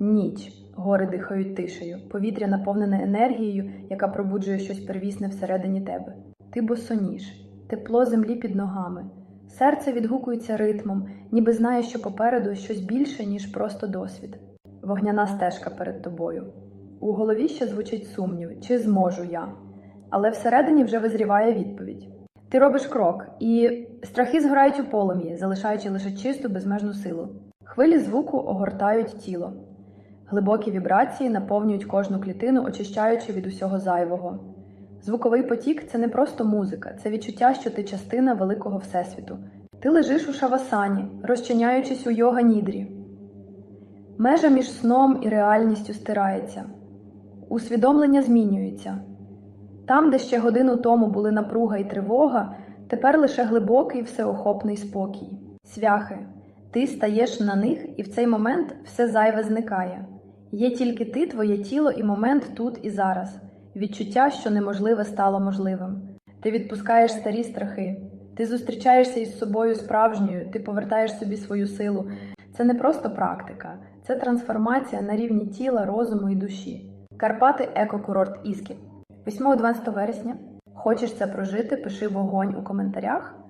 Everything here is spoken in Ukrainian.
Ніч. Гори дихають тишею, повітря наповнене енергією, яка пробуджує щось первісне всередині тебе. Ти босоніж, тепло землі під ногами. Серце відгукується ритмом, ніби знає, що попереду щось більше, ніж просто досвід. Вогняна стежка перед тобою. У голові ще звучить сумнів, чи зможу я. Але всередині вже визріває відповідь. Ти робиш крок, і страхи згорають у полум'ї, залишаючи лише чисту безмежну силу. Хвилі звуку огортають тіло. Глибокі вібрації наповнюють кожну клітину, очищаючи від усього зайвого. Звуковий потік це не просто музика, це відчуття, що ти частина великого всесвіту. Ти лежиш у шавасані, розчиняючись у йога нідрі. Межа між сном і реальністю стирається. Усвідомлення змінюється. Там, де ще годину тому були напруга і тривога, тепер лише глибокий всеохопний спокій. Свяхи, ти стаєш на них, і в цей момент все зайве зникає. Є тільки ти, твоє тіло і момент тут і зараз, відчуття, що неможливе стало можливим. Ти відпускаєш старі страхи, ти зустрічаєшся із собою справжньою, ти повертаєш собі свою силу. Це не просто практика, це трансформація на рівні тіла, розуму і душі. Карпати екокурорт Іскін. 8-12 вересня. Хочеш це прожити? Пиши вогонь у коментарях.